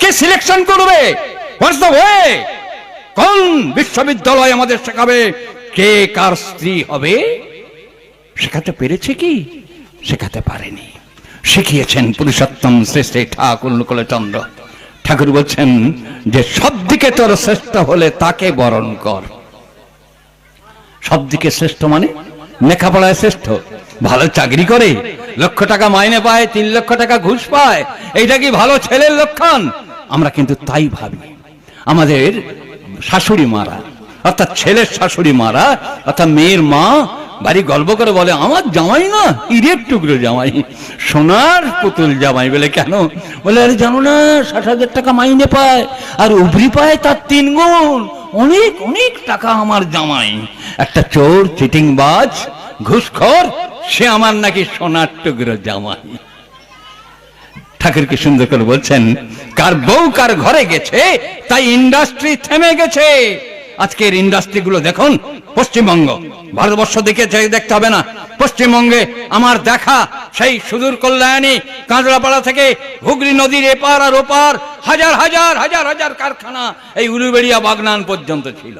কে selection করবে? কোন বিশ্ববিদ্যালয় আমাদের শেখাবে? কে কার স্ত্রী হবে? শেখাতে পেরেছে কি? শেখাতে পারেনি। শিখিয়েছেন পুরুষোত্তম শ্রী শ্রী ঠাকুর চন্দ্র ঠাকুর বলছেন যে সব দিকে তোর শ্রেষ্ঠ হলে তাকে বরণ কর। সব দিকে শ্রেষ্ঠ মানে লেখাপড়ায় শ্রেষ্ঠ। ভালো চাকরি করে, লক্ষ টাকা মাইনে পায়, তিন লক্ষ টাকা ঘুষ পায়, এইটা কি ভালো ছেলের লক্ষণ? আমরা কিন্তু তাই ভাবি। আমাদের শাশুড়ি মারা, অর্থাৎ ছেলের শাশুড়ি মারা, অর্থাৎ মেয়ের মা বাড়ি গল্প করে বলে, আমার জামাই না ইরের টুকরো জামাই, সোনার পুতুল জামাই বলে কেন? বলে, আরে জানো না, ষাট হাজার টাকা মাইনে পায়, আর উভরি পায় তার তিন গুণ, অনেক অনেক টাকা আমার জামাই। একটা চোর, চিটিংবাজ ঘুষখোর, সে আমার নাকি সোনার টুকরো জামাই। ঠাকুর কি সুন্দর করে বলছেন, কার বউ কার ঘরে গেছে, তাই ইন্ডাস্ট্রি থেমে গেছে। আজকের ইন্ডাস্ট্রি গুলো দেখুন, পশ্চিমবঙ্গ। ভারতবর্ষ দেখে দেখতে হবে না। পশ্চিমবঙ্গে আমার দেখা সেই সুদূর কল্যাণী, কাঁচড়াপাড়া থেকে হুগলি নদীর এপার আর ওপার, হাজার হাজার হাজার হাজার কারখানা এই উলুবেড়িয়া বাগনান পর্যন্ত ছিল।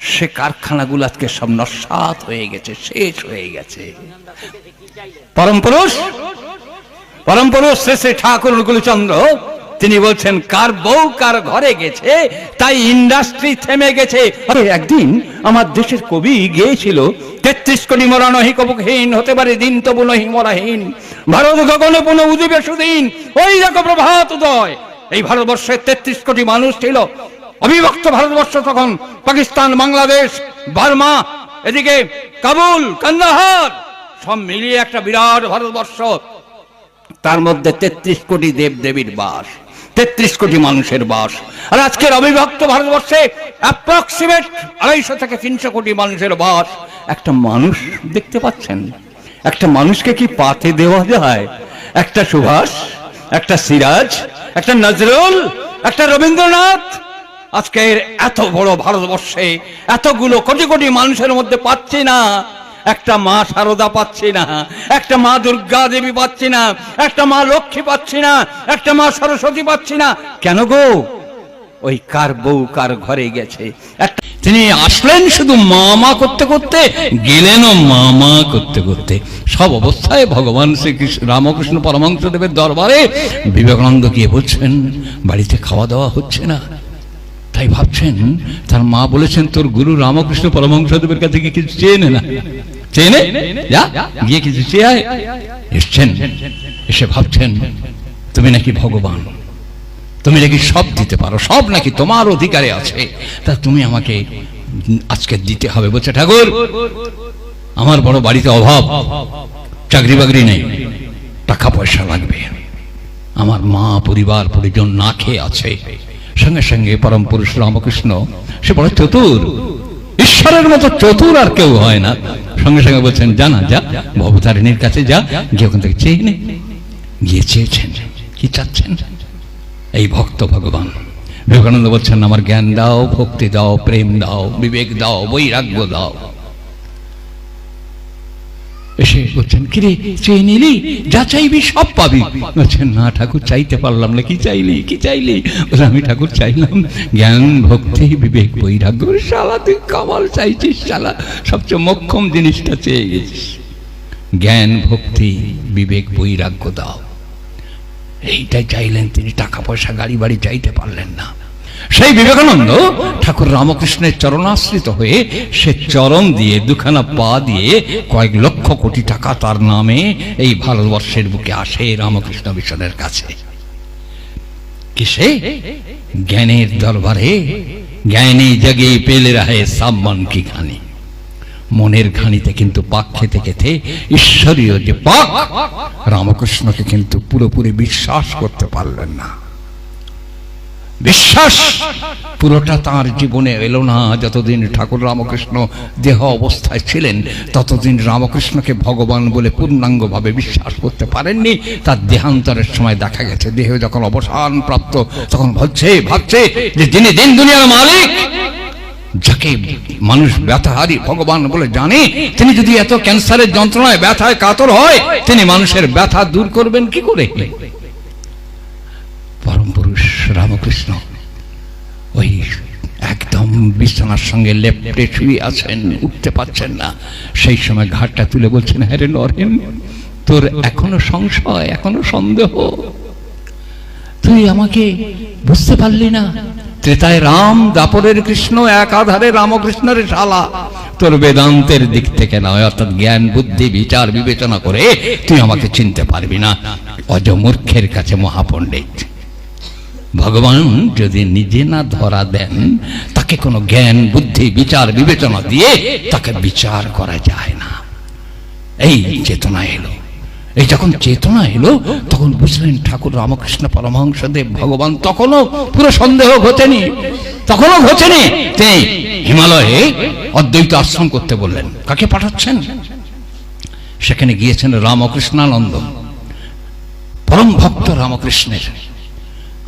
সে কারখানাগুলো আজকে সব নস্বাত হয়ে গেছে, শেষ হয়ে গেছে। পরম পুরুষ পরম পুরুষ ঠাকুর অনুকূলচন্দ্র তিনি বলছেন, কার বউ কার ঘরে গেছে, তাই ইন্ডাস্ট্রি থেমে গেছে। একদিন আমার দেশের কবি গিয়েছিল, তেত্রিশ কোটি মরা নহি কবুকহীন, হতে পারে দিন তবু নহি মরাহীন। ভারত গগনে পুনঃ উদিবে সুদিন, ওই দেখো প্রভাত উদয়। এই ভারতবর্ষের তেত্রিশ কোটি মানুষ ছিল অবিভক্ত ভারতবর্ষ তখন পাকিস্তান, বাংলাদেশ, বার্মা, এদিকে কাবুল, কান্দাহার, সব মিলিয়ে একটা বিরাট ভারতবর্ষ। তার মধ্যে তেত্রিশ কোটি দেব দেবীর বাস, তেত্রিশ কোটি মানুষের বাস। আর আজকের অবিভক্ত ভারতবর্ষে অ্যাপ্রক্সিমেট আড়াইশো থেকে তিনশো কোটি মানুষের বাস। একটা মানুষ দেখতে পাচ্ছেন? একটা মানুষকে কি পাতে দেওয়া যায়? একটা সুভাষ, একটা সিরাজ, একটা নজরুল, একটা রবীন্দ্রনাথ আজকের এত বড় ভারতবর্ষে এতগুলো কোটি কোটি মানুষের মধ্যে পাচ্ছি না। একটা মা সারদা পাচ্ছি না, একটা মা দুর্গা দেবী পাচ্ছি না, একটা মা লক্ষ্মী পাচ্ছি না, একটা মা সরস্বতী পাচ্ছি না। কেন গো? ওই কার বউ কার ঘরে গেছে? তিনি আসলেন শুধু মামা করতে করতে, গেলেনও মামা করতে করতে। সব অবস্থায় ভগবান শ্রীকৃষ্ণ রামকৃষ্ণ পরমাংশ দেবের দরবারে বিবেকানন্দ গিয়ে বলছেন, বাড়িতে খাওয়া দাওয়া হচ্ছে না। তাই ভাবছেন, তার মা বলেছেন, তোর গুরু রামকৃষ্ণ পরমহংসদেবের কাছে গিয়ে কিছু চেয়ে নে না। চেয়ে নে? গিয়ে কিছু চেয়ে আয়। এসছেন, এসে ভাবছেন, তুমি নাকি ভগবান? তুমি নাকি সব দিতে পারো? সব নাকি তোমার অধিকারে আছে? তা তুমি আমাকে আজকে দিতে হবে। বলছে, ঠাকুর, আমার বড় বাড়িতে অভাব, চাকরি বাকরি নেই, টাকা পয়সা লাগবে। আমার মা পরিবার, পরিজন না খেয়ে আছে। সঙ্গে সঙ্গে পরম পুরুষ রামকৃষ্ণ, সে বড় চতুর, ঈশ্বরের মতো চতুর আর কেউ হয় না। সঙ্গে সঙ্গে বলছেন জানা যা, ভবতারিণীর কাছে যা গিয়ে ওখান থেকে চেয়ে নে। গিয়ে চেয়েছেন, কি চাচ্ছেন? এই ভক্ত ভগবান। বিবেকানন্দ বলছেন, আমার জ্ঞান দাও, ভক্তি দাও, প্রেম দাও, বিবেক দাও, বৈরাগ্য দাও। এসে বলছেন, কিরে, চেয়ে নিলি? যা চাইবি সব পাবি। বলছেন, না ঠাকুর, চাইতে পারলাম না। কি চাইলি? কি চাইলি? বলে, আমি ঠাকুর চাইলাম জ্ঞান, ভক্তি, বিবেক, বৈরাগ্য। শালা, তুই কামাল চাইছিস, শালা। সবচেয়ে মক্ষম জিনিসটা চেয়ে গেছিস। জ্ঞান, ভক্তি, বিবেক, বৈরাগ্য দাও। এইটাই চাইলেন তিনি, টাকা পয়সা, গাড়ি বাড়ি চাইতে পারলেন না। সেই বিবেকানন্দ ঠাকুর রামকৃষ্ণের চরণাশ্রিত হয়ে সে চরণ দিয়ে দুখানা পা দিয়ে কয়েক লক্ষ কোটি টাকা তার নামে এই ভারতবর্ষের বুকে আসে রামকৃষ্ণ মিশনের কাছে। কিসে? জ্ঞানের দরবারে। জ্ঞানী জগে পেলে রাহে সাম্মান কি খানি মনের ঘানিতে কিন্তু পাক খেতে খেতে ঈশ্বরীয় যে পাক, রামকৃষ্ণকে কিন্তু পুরোপুরি বিশ্বাস করতে পারলেন না। বিশ্বাস, পুরোটা তার জীবনে এলো না। যতদিন ঠাকুর রামকৃষ্ণ দেহ অবস্থায় ছিলেন, ততদিন রামকৃষ্ণকে ভগবান বলে পূর্ণাঙ্গভাবে বিশ্বাস করতে পারেননি। তার দেহান্তরের সময় দেখা গেছে, দেহ যখন অবসান প্রাপ্ত, তখন ভাবছে ভাবছে যে যিনি দিন দুনিয়ার মালিক, যাকে মানুষ ব্যথাহারি ভগবান বলে জানে, তিনি যদি এত ক্যান্সারের যন্ত্রণায় ব্যথায় কাতর হয়, তিনি মানুষের ব্যথা দূর করবেন কি করে? মহাপুরুষ রামকৃষ্ণ, ওই একদম বিছানার সঙ্গে লেপটে শুয়ে আছেন, উঠতে পারছেন না। সেই সময় ঘাটটা তুলে বলছেন হ্যাঁ রে নরেন, তোর এখনও সংশয়, এখনও সন্দেহ। তুই আমাকে বুঝতে পারলি না? ত্রেতায় রাম, দাপরের কৃষ্ণ এক আধারে রামকৃষ্ণের শালা। তোর বেদান্তের দিক থেকে নয়, অর্থাৎ জ্ঞান, বুদ্ধি, বিচার, বিবেচনা করে তুই আমাকে চিনতে পারবি না। অজমূর্খের কাছে মহাপণ্ডিত। ভগবান যদি নিজে না ধরা দেন, তাকে কোনো জ্ঞান, বুদ্ধি, বিচার, বিবেচনা দিয়ে তাকে বিচার করা যায় না। এই চেতনা এলো। এই যখন চেতনা এলো, তখন বুঝলেন ঠাকুর রামকৃষ্ণ পরমহংসদেব ভগবান তখনও পুরো সন্দেহ ঘটেনি। তখনও ঘটেনি। তিনি হিমালয়ে অদ্বৈত আশ্রম করতে বললেন, কাকে পাঠাচ্ছেন? সেখানে গিয়েছেন রামকৃষ্ণানন্দ। পরম ভক্ত রামকৃষ্ণের।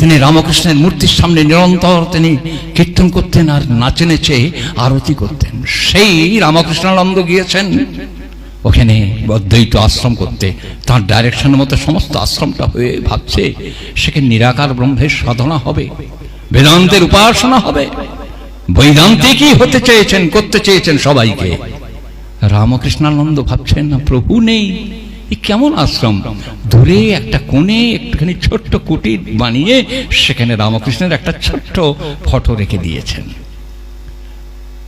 তিনি রামকৃষ্ণের মূর্তির সামনে নিরন্তর তিনি কীর্তন করতেন আর নাচে নেচে আরতি করতেন। সেই রামকৃষ্ণানন্দ গিয়েছেন। ওখানে অদ্বৈত আশ্রম করতে। তার ডাইরেকশনের মতো সমস্ত আশ্রমটা হয়ে ভাবছে, সেখানে নিরাকার ব্রহ্মের সাধনা হবে, বেদান্তের উপাসনা হবে। বৈদান্তিকই হতে চেয়েছেন, করতে চেয়েছেন সবাইকে। রামকৃষ্ণানন্দ ভাবছেন, না, প্রভু নেই। এ কেমন আশ্রম? দূরে একটা কোণে একটুখানি ছোট্ট কুটির বানিয়ে সেখানে রামকৃষ্ণের একটা ছোট্ট ফটো রেখে দিয়েছেন।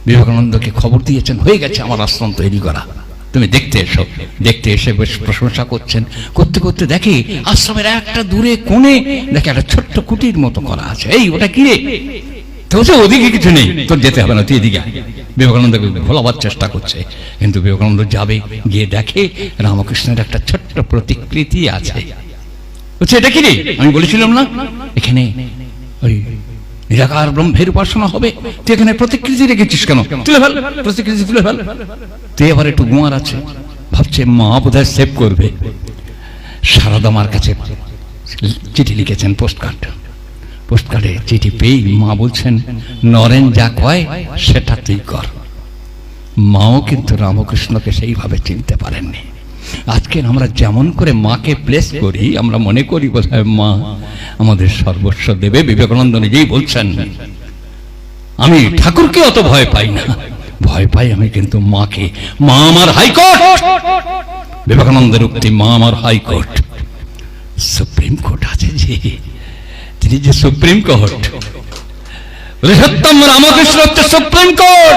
বিবেকানন্দকে খবর দিয়েছেন, হয়ে গেছে আমার আশ্রম তৈরি করা। তুমি দেখতে এসো। দেখতে এসে বেশ প্রশংসা করছেন। করতে করতে দেখে আশ্রমের একটা দূরে কোণে দেখে একটা ছোট্ট কুটির মতো করা আছে। এই, ওটা কি রে? তো ওদিকে কিছু নেই। তোর যেতে হবে না, তুই এদিকে। বিবেকানন্দকে ভোলাবার চেষ্টা করছে। কিন্তু বিবেকানন্দ যাবে, গিয়ে দেখে রামকৃষ্ণের একটা ছোট্ট প্রতিকৃতি আছে। বলছে, এটা কি আমি বলেছিলাম না, এখানে ওই নিরাকার ব্রহ্মের উপাসনা হবে। তুই এখানে প্রতিকৃতি রেখেছিস কেন? তুলে ফেল, প্রতিকৃতি তুলে ফেল। তুই এবার একটু গুমার আছে, ভাবছে মা বোধহয় সেভ করবে। সারদা মার কাছে চিঠি লিখেছেন পোস্ট কার্ড পোস্ট কার্ডে চিঠি পেয়ে মা বলছেন, নরেন যা কয় সেটা তুই কর। মাও কিন্তু রামকৃষ্ণকে সেইভাবে চিনতে পারেননি। আজকে আমরা যেমন করে মাকে প্লেস করি, আমরা মনে করি বোধহয় মা আমাদের সর্বস্ব দেবে। বিবেকানন্দ নিজেই বলছেন, আমি ঠাকুরকে অত ভয় পাই না। ভয় পাই আমি কিন্তু মাকে। মা আমার হাইকোর্ট! বিবেকানন্দের উক্তি, মা আমার হাইকোর্ট। সুপ্রিম কোর্ট আছে যে। তিনি যে সুপ্রিম কোর্ট বৃহত্তম রামকৃষ্ণ হচ্ছে সুপ্রিম কোর্ট,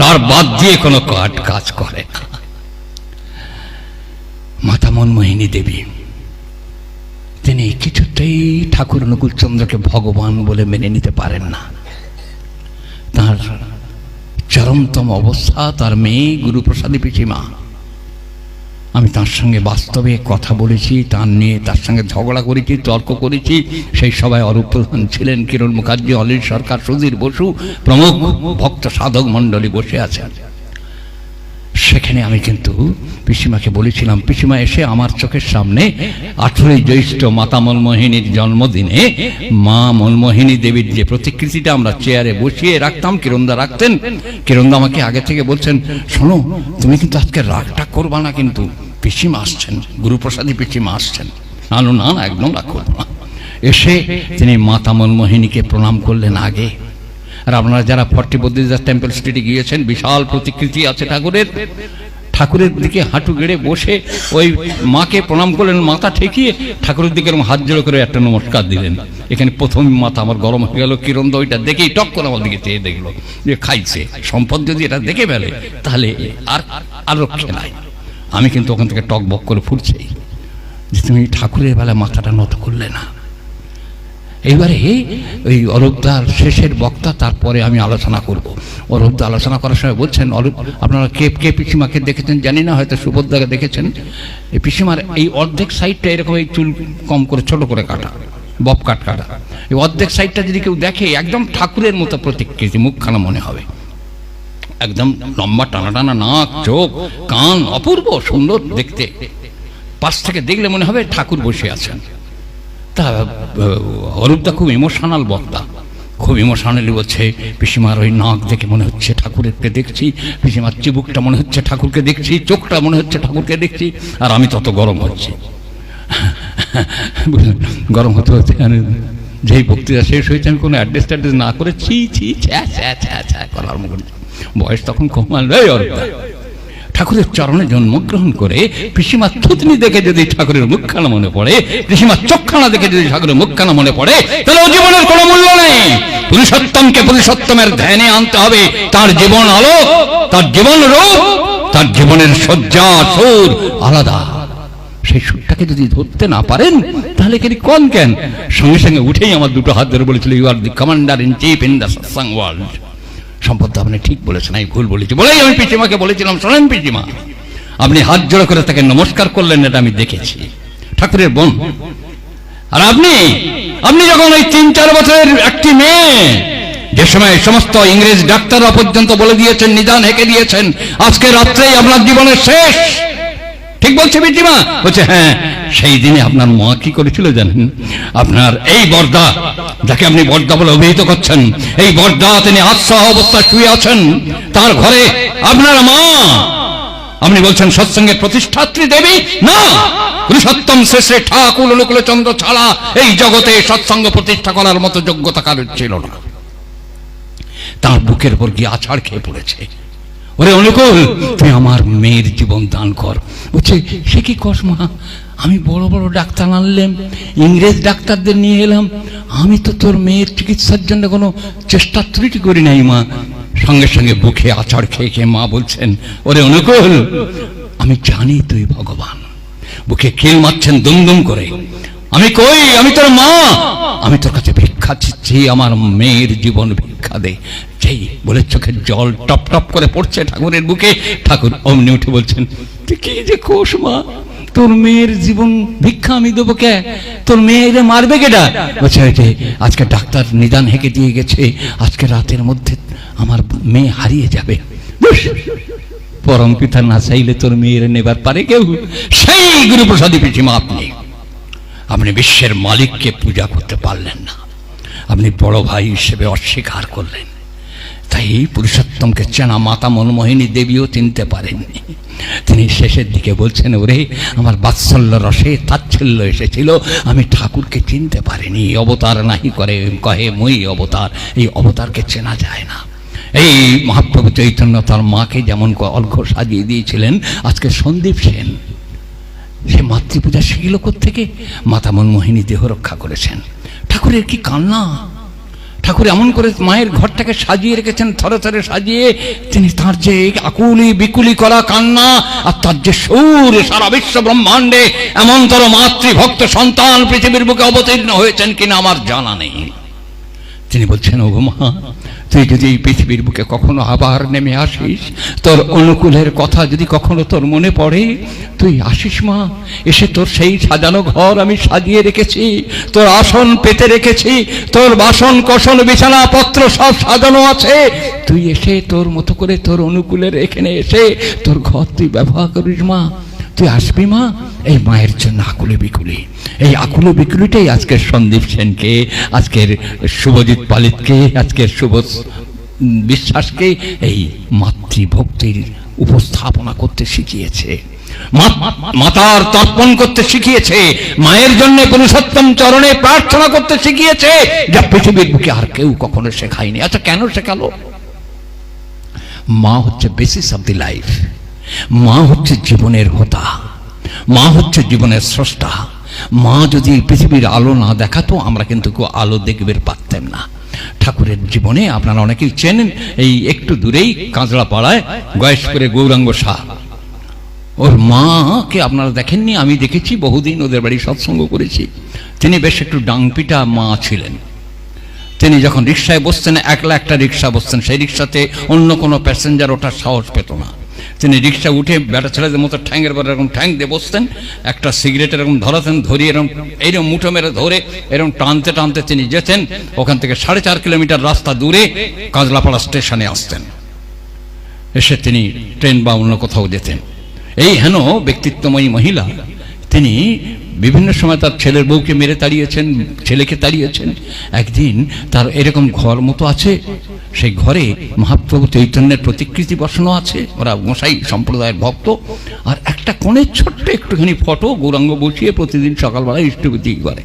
তার বাদ দিয়ে কোনো কাজ কাজ করে মাতা মনমোহিনী দেবী, তিনি কিছুতেই ঠাকুর অনুকূলচন্দ্রকে ভগবান বলে মেনে নিতে পারেন না। তার চরমতম অবস্থা, তার মেয়ে গুরুপ্রসাদী পিসিমা আমি তার সঙ্গে বাস্তবে কথা বলেছি, তার নিয়ে তার সঙ্গে ঝগড়া করেছি, তর্ক করেছি। সেই সবাই অরূপ প্রধান ছিলেন কিরণ মুখার্জি অলিল সরকার, সুধীর বসু প্রমুখ ভক্ত সাধক মণ্ডলী বসে আছেন। সেখানে আমি কিন্তু পিসিমাকে বলেছিলাম, পিসিমা, এসে আমার চোখের সামনে আঠেরোই জ্যৈষ্ঠ মাতা মনমোহিনীর জন্মদিনে মা মনমোহিনী দেবীর যে প্রতিকৃতিটা আমরা চেয়ারে বসিয়ে রাখতাম, কিরণদা রাখতেন? কিরণদা আমাকে আগে থেকে বলছেন, শোনো, তুমি কিন্তু আজকে রাগটা করবা না কিন্তু। পিসিমা আসছেন গুরুপ্রসাদী পিসিমা আসছেন। না না, একদম রাগ করব না এসে তিনি মাতা মনমোহিনীকে প্রণাম করলেন আগে। আর আপনারা যারা ফর্টি বদ্রিদাস টেম্পল স্ট্রিটে গিয়েছেন বিশাল প্রতিকৃতি আছে ঠাকুরের। ঠাকুরের দিকে হাঁটু গেড়ে বসে ওই মাকে প্রণাম করলেন মাথা ঠেকিয়ে ঠাকুরের দিকে হাত জোড়ো করে একটা নমস্কার দিলেন। এখানে প্রথম মাথা আমার গরম হয়ে গেল কিরণ ওইটা দেখেই টক করে আমার দিকে চেয়ে দেখল। যে খাইছে সম্পদ যদি এটা দেখে ফেলে তাহলে আর আর রক্ষে নাই। আমি কিন্তু ওখান থেকে টক বক করে ফুটছেই যে তুমি ঠাকুরের বেলায় মাথাটা নত করলে না। এইবারে ওই অরূপদার শেষের বক্তা, তারপরে আমি আলোচনা করব। অরূপদা আলোচনা করার সময় বলছেন, অরূপ, আপনারা কে কে পিসিমাকে দেখেছেন? জানি না, হয়তো সুভদ্রাকে দেখেছেন। এই পিসিমার এই অর্ধেক সাইডটা এরকম এই চুল কম করে, ছোট করে কাটা বব কাট কাটা। এই অর্ধেক সাইডটা যদি কেউ দেখে, একদম ঠাকুরের মতো প্রতিকৃতি, মুখখানা মনে হবে। একদম লম্বা টানা টানা নাক চোখ কান অপূর্ব সুন্দর দেখতে পাশ থেকে দেখলে মনে হবে ঠাকুর বসে আছেন তা অরূপদা খুব ইমোশনাল বক্তা খুব ইমোশনালি বলছে পিসিমার ওই নাক দেখে মনে হচ্ছে ঠাকুরকে দেখছি পিসিমার চিবুকটা মনে হচ্ছে ঠাকুরকে দেখছি চোখটা মনে হচ্ছে ঠাকুরকে দেখছি আর আমি তত গরম হচ্ছি? গরম হতে হতে যেই বক্তৃতা শেষ হয়েছে আমি কোনো অ্যাড্রেস ট্যাড্রেস না করে ছি ছি ছ্যা ছ্যা ছ্যা ছ্যা করার মতো বয়স তখন কমাল অর্থ ঠাকুরের চরণে জন্মগ্রহণ করে পিসিমার থুতনি দেখে যদি ঠাকুরের মুখখানা মনে পড়ে, পিসিমার চোখখানা দেখে যদি ঠাকুরের মুখখানা মনে পড়ে, তাহলে ও জীবনের কোনো মূল্য নেই। পুরুষোত্তমকে পুরুষোত্তমের ধ্যানে আনতে হবে। তার জীবন আলো তার জীবন রূপ, তার জীবনের শয্যা, সুর আলাদা। সেই সুরটাকে যদি ধরতে না পারেন, তাহলে কি কোন কেন সঙ্গে সঙ্গে উঠেই আমার দুটো হাত ধরে বলেছিল you are the commander in chief in the satsang world সম্পদ আপনি ঠিক বলেছেন, আমি ভুল বলেছি। বলেই আমি পিসিমাকে বলেছিলাম, শোনেন পিসিমা, আপনি হাত জোড়া করে তাকে নমস্কার করলেন, এটা আমি দেখেছি। ঠাকুরের বোন, আর আপনি আপনি যখন ওই তিন চার বছরের একটি মেয়ে, যে সময় সমস্ত ইংরেজ ডাক্তাররা পর্যন্ত বলে দিয়েছেন, নিদান হেঁকে দিয়েছেন, আজকে রাত্রেই আপনার জীবনের শেষ। ঠিক বলছে বিটিমা বলছে হ্যাঁ সেই দিনে আপনার মা কি করেছিল জানেন? আপনার এই বর্দা যাকে আপনি বর্দা বলে অভিহিত করছেন, এই বর্দা তিনি আশ্বাহ অবস্থায় শুয়ে আছেন, তার ঘরে আপনার মা। আপনি বলছেন সৎসঙ্গের প্রতিষ্ঠাত্রী দেবী? না। পুরুষোত্তম শেষে ঠাকুর অনুকূল চন্দ্র ছাড়া এই জগতে সৎসঙ্গ প্রতিষ্ঠা করার মতো যোগ্যতা কারোর ছিল না। তার বুকের উপর গিয়ে আছাড় খেয়ে পড়েছে। ওরে অনুকূল তুই আমার মেয়ের জীবন দান কর। বলছে, সে কি কস মা? আমি বড় বড় ডাক্তার আনলাম, ইংরেজ ডাক্তারদের নিয়ে এলাম। আমি তো তোর মেয়ের চিকিৎসার জন্য কোনো চেষ্টা ত্রুটি করি নাই মা। সঙ্গে সঙ্গে বুকে আছাড় খেয়ে খেয়ে মা বলছেন, ওরে অনুকূল আমি জানি তুই ভগবান। বুকে কিল মারছেন দুমদুম করে। আমি কই? আমি তোর মা। আমি তোর কাছে ভিক্ষা চিচ্ছি আমার মেয়ের জীবন ভিক্ষা দে। যেই বলে চোখের জল টপ টপ করে পড়ছে ঠাকুরের বুকে, ঠাকুর অমনি উঠে বলছেন কি যে কোষ মা? তোর মেয়ের জীবন ভিক্ষা আমি দেবো কে? তোর মেয়েরে মারবে কেটা বলছে আজকে ডাক্তার নিদান হেঁকে দিয়ে গেছে, আজকে রাতের মধ্যে আমার মেয়ে হারিয়ে যাবে। পরম পিতা না চাইলে তোর মেয়েরে নেবার পারে কেউ। সেই গুরুপ্রসাদী পিছিমা আপনি আপনি বিশ্বের মালিককে পূজা করতে পারলেন না। আপনি বড় ভাই হিসেবে অস্বীকার করলেন। তাই এই পুরুষোত্তমকে চেনা মাতা মনমোহিনী দেবীও চিনতে পারেননি। তিনি শেষের দিকে বলছেন, ওরে, আমার বাৎসল্য রসে তাচ্ছল্য এসেছিল, আমি ঠাকুরকে চিনতে পারিনি। অবতার নাহি করে, কহে মই অবতার, এই অবতারকে চেনা যায় না। এই মহাপ্রভু চৈতন্য তার মাকে যেমন অর্ঘ সাজিয়ে দিয়েছিলেন, আজকে সন্দীপ সেন, সে মাতৃপূজা শিখিল থেকে মাতা মনমোহিনী দেহ রক্ষা করেছেন। ঠাকুরের কি কান্না? ঠাকুর এমন করে মায়ের ঘরটাকে সাজিয়ে রেখেছেন, থরে থরে সাজিয়ে, তিনি তার যে আকুলি বিকুলি করা কান্না আর তার যে সুর সারা বিশ্ব ব্রহ্মাণ্ডে এমনতর মাতৃভক্ত সন্তান পৃথিবীর বুকে অবতীর্ণ হয়েছেন কিনা আমার জানা নেই। তিনি বলছেন ও মা তুই যদি এই পৃথিবীর বুকে কখনো আবার নেমে আসিস, তোর অনুকূলের কথা যদি কখনো তোর মনে পড়ে, তুই আসিস মা। এসে তোর সেই সাজানো ঘর আমি সাজিয়ে রেখেছি, তোর আসন পেতে রেখেছি, তোর বাসন কসন বিছানা পত্র সব সাজানো আছে। তুই এসে তোর মতো করে তোর অনুকূলের এখানে এসে তোর ঘর তুই ব্যবহার করিস মা। তুই আসবি মা? এই মায়ের জন্য আকুলে বিকুলি। এই আকুলে বিকুলিটাই আজকের সন্দীপ সেনকে, আজকের শুভজিৎ পালিতকে, আজকের শুভ বিশ্বাসকে এই মাতৃভক্তির উপস্থাপনা করতে শিখিয়েছে। মাতার তর্পণ করতে শিখিয়েছে। মায়ের জন্য পুরুষোত্তম চরণে প্রার্থনা করতে শিখিয়েছে। যা পৃথিবীর বুকে আর কেউ কখনো শেখায়নি। আচ্ছা কেন শেখালো? মা হচ্ছে বেসিস অফ দি লাইফ মা হচ্ছে জীবনের হোতা, মা হচ্ছে জীবনের স্রষ্টা। মা যদি পৃথিবীর আলো না দেখাতো, আমরা কিন্তু কেউ আলো দেখবে পারতাম না। ঠাকুরের জীবনে আপনারা অনেকেই চেনেন, এই একটু দূরেই কাঁচড়া পাড়ায় গয়েশ করে গৌরাঙ্গ শাহ। ওর মাকে আপনারা দেখেননি? আমি দেখেছি, বহুদিন ওদের বাড়ি সৎসঙ্গ করেছি। তিনি বেশ একটু ডাংপিটা মা ছিলেন। তিনি যখন রিক্সায় বসতেন, একলা একটা রিক্সা বসতেন, সেই রিক্সাতে অন্য কোনো প্যাসেঞ্জার ওঠার সাহস পেত না। তিনি রিক্সা উঠে বেটা ছেলেদের মতো ঠ্যাংয়ের পর এরকম ঠ্যাং দিয়ে বসতেন, একটা সিগারেট এরকম ধরাতেন ধরিয়ে এরকম, এইরকম মুঠো মেরে ধরে এরকম টানতে টানতে তিনি যেতেন, ওখান থেকে সাড়ে চার কিলোমিটার রাস্তা দূরে কাজলাপাড়া স্টেশনে আসতেন। এসে তিনি ট্রেন বা অন্য কোথাও যেতেন। এই হেন ব্যক্তিত্বময়ী মহিলা, তিনি বিভিন্ন সময় তার ছেলের বউকে মেরে তাড়িয়েছেন, ছেলেকে তাড়িয়েছেন। একদিন তার এরকম ঘর মতো আছে, সেই ঘরে মহাপ্রভু চৈতন্যের প্রতিকৃতি বসানো আছে, ওরা মশাই সম্প্রদায়ের ভক্ত, আর একটা কোণের ছোট্ট একটুখানি ফটো গৌরাঙ্গ বসিয়ে প্রতিদিন সকালবেলা ইষ্টভূতি করে।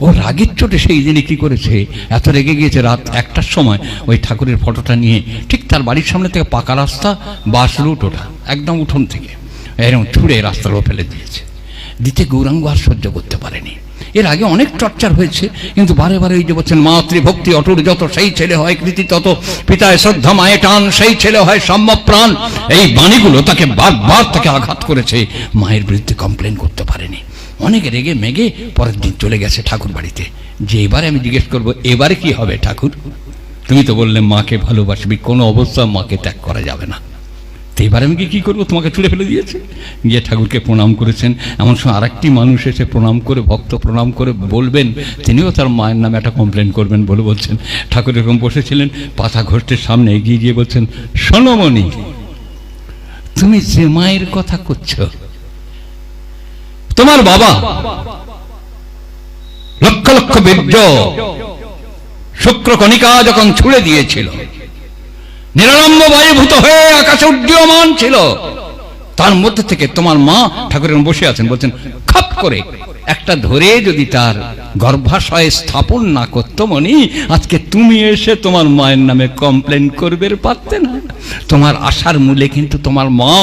ও রাগের চোটে সেই দিনে কি করেছে? এত রেগে গিয়েছে রাত একটার সময়, ওই ঠাকুরের ফটোটা নিয়ে ঠিক তার বাড়ির সামনে থেকে পাকা রাস্তা, বাস রুট ওটা, একদম উঠোন থেকে। এরকম ছুঁড়ে রাস্তার ফেলে দিয়েছে। দিতে গৌরাঙ্গ আর সহ্য করতে পারেনি। এর আগে অনেক টর্চার হয়েছে, কিন্তু বারে বারে এই যে বলছেন, মাতৃভক্তি অটুট যত, সেই ছেলে হয় কৃতি তত, পিতায় শ্রদ্ধা মায়ে টান, সেই ছেলে হয় সম্ভব প্রাণ এই বাণীগুলো তাকে বারবার তাকে আঘাত করেছে, মায়ের বিরুদ্ধে কমপ্লেন করতে পারেনি। অনেক রেগে মেগে পরের দিন চলে গেছে ঠাকুর বাড়িতে। যে এবারে আমি জিজ্ঞেস করব, এবারে কি হবে ঠাকুর? তুমি তো বললে, মাকে ভালোবাসবি, কোনো অবস্থা মাকে ত্যাগ করা যাবে না। তো এবার আমি কি করব? তোমাকে ছুড়ে ফেলে দিয়েছে? গিয়ে ঠাকুরকে প্রণাম করেছেন। এমন সময় আরেকটি মানুষ এসে প্রণাম করে, ভক্ত প্রণাম করে বলবেন, তিনিও তার মায়ের নামে একটা কমপ্লেন করবেন বলে বলছেন। ঠাকুর এরকম বসেছিলেন, পাতা ঘষ্টের সামনে এগিয়ে গিয়ে বলছেন সোনমণি তুমি যে মায়ের কথা করছ, তোমার বাবা লক্ষ লক্ষ বীর্য শুক্র কণিকা যখন ছুড়ে দিয়েছিল নিরালম্ব বায়ুভূত হয়ে আকাশে উড্ডীয়মান ছিল। তার মধ্যে থেকে তোমার মা ঠাকুরের বসে আছেন, বলছেন, খাপ করে, একটা ধরে যদি তার গর্ভাশয়ে স্থাপন না করতো মনি আজকে তুমি এসে তোমার মায়ের নামে কমপ্লেন করবে পারতে না। তোমার আশার মূলে কিন্তু তোমার মা,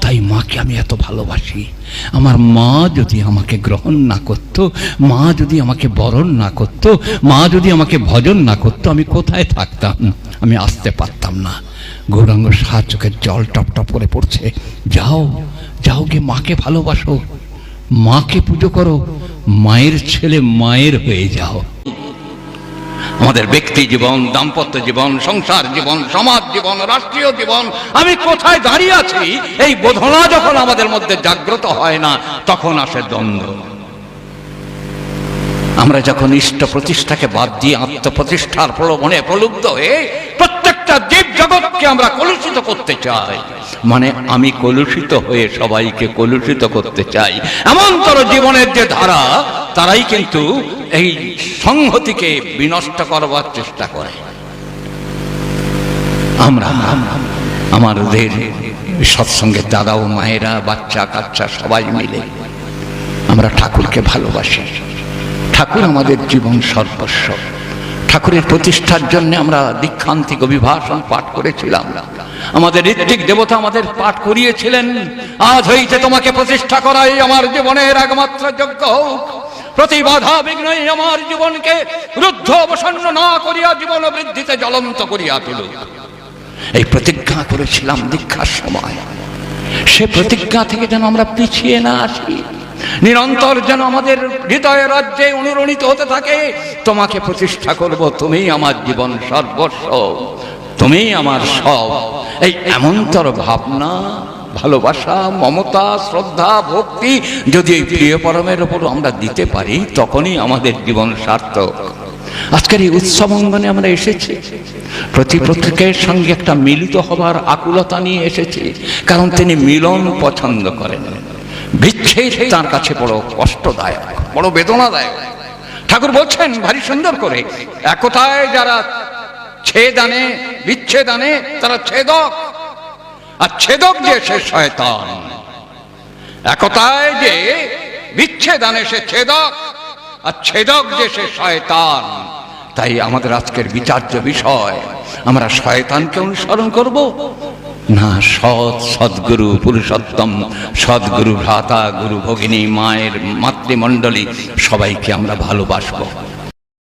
তাই মাকে আমি এত ভালোবাসি। আমার মা যদি আমাকে গ্রহণ না করত, মা যদি আমাকে বরণ না করতো, মা যদি আমাকে ভজন না করতো, আমি কোথায় থাকতাম? আমি আসতে পারতাম না। গৌরাঙ্গ সাহায্যকে চোখের জল টপ টপ করে পড়ছে। যাও যাও গিয়ে মাকে ভালোবাসো। মাকে পুজো করো। মায়ের ছেলে মায়ের হয়ে যাও। আমাদের ব্যক্তি জীবন, দাম্পত্য জীবন, সংসার জীবন, সমাজ জীবন, রাষ্ট্রীয় জীবন, আমি কোথায় দাঁড়িয়ে আছি? এই বোধনা যখন আমাদের মধ্যে জাগ্রত হয় না, তখন আসে দ্বন্দ্ব। আমরা যখন ইষ্ট প্রতিষ্ঠাকে বাদ দিয়ে আত্মপ্রতিষ্ঠার প্রলোভনে প্রলুব্ধ হয়ে প্রত্যেকটা জীব জগৎকে আমরা কলুষিত করতে চাই। মানে আমি কলুষিত হয়ে সবাইকে কলুষিত করতে চাই। এমনতর জীবনের যে ধারা, তারাই কিন্তু এই সংহতিকে বিনষ্ট করবার চেষ্টা করে। আমরা, আমাদের সৎসঙ্গের দাদা ও মায়েরা বাচ্চা কাচ্চা সবাই মিলে আমরা ঠাকুরকে ভালোবাসি। ঠাকুর আমাদের জীবন সর্বস্ব। ঠাকুরের প্রতিষ্ঠার জন্য আমরা দীক্ষান্তিক অভিভাষণ পাঠ করেছিলাম। আমাদের ঋত্বিক দেবতা আমাদের পাঠ করিয়েছিলেন। আজ হইতে তোমাকে প্রতিষ্ঠা করাই আমার জীবনের একমাত্র যোগ্য হোক। প্রতি বাধা বিঘ্নই আমার জীবনকে রুদ্ধ অবসন্ন না করিয়া জীবন বৃদ্ধিতে জ্বলন্ত করিয়া তুলুক এই প্রতিজ্ঞা করেছিলাম দীক্ষার সময়। সে প্রতিজ্ঞা থেকে যেন আমরা পিছিয়ে না আসি। নিরন্তর যেন আমাদের হৃদয় রাজ্যে অনুরণিত হতে থাকে, তোমাকে প্রতিষ্ঠা করব তুমি আমার জীবন সর্বস্ব তুমি আমার সব। এই এমনতর ভাবনা, ভালোবাসা, মমতা, শ্রদ্ধা, ভক্তি, যদি এই প্রিয় পরমের ওপর আমরা দিতে পারি, তখনই আমাদের জীবন সার্থক। আজকের এই উৎসব অঙ্গনে আমরা এসেছি। প্রতি প্রত্যেকের সঙ্গে একটা মিলিত হবার আকুলতা নিয়ে এসেছি, কারণ তিনি মিলন পছন্দ করেন। বিচ্ছেদ তার কাছে বড় কষ্টদায়ক, বড় বেদনাদায়ক। ঠাকুর বলছেন, ভারী সুন্দর করে একতায় যারা ছেদ আনে, বিচ্ছেদ আনে, তারা ছেদক। আর ছেদক যে সে শয়তান। একতায় যে বিচ্ছেদ আনে, সে ছেদক। আর ছেদক যে সে শয়তান। তাই আমাদের আজকের বিচার্য বিষয়, আমরা শয়তানকে অনুসরণ করব। না সৎ সদ্গুরু পুরুষোত্তম সদ্গুরু ভ্রাতা গুরু ভগিনী মায়ের মাতৃমণ্ডলী সবাইকে আমরা ভালোবাসবো।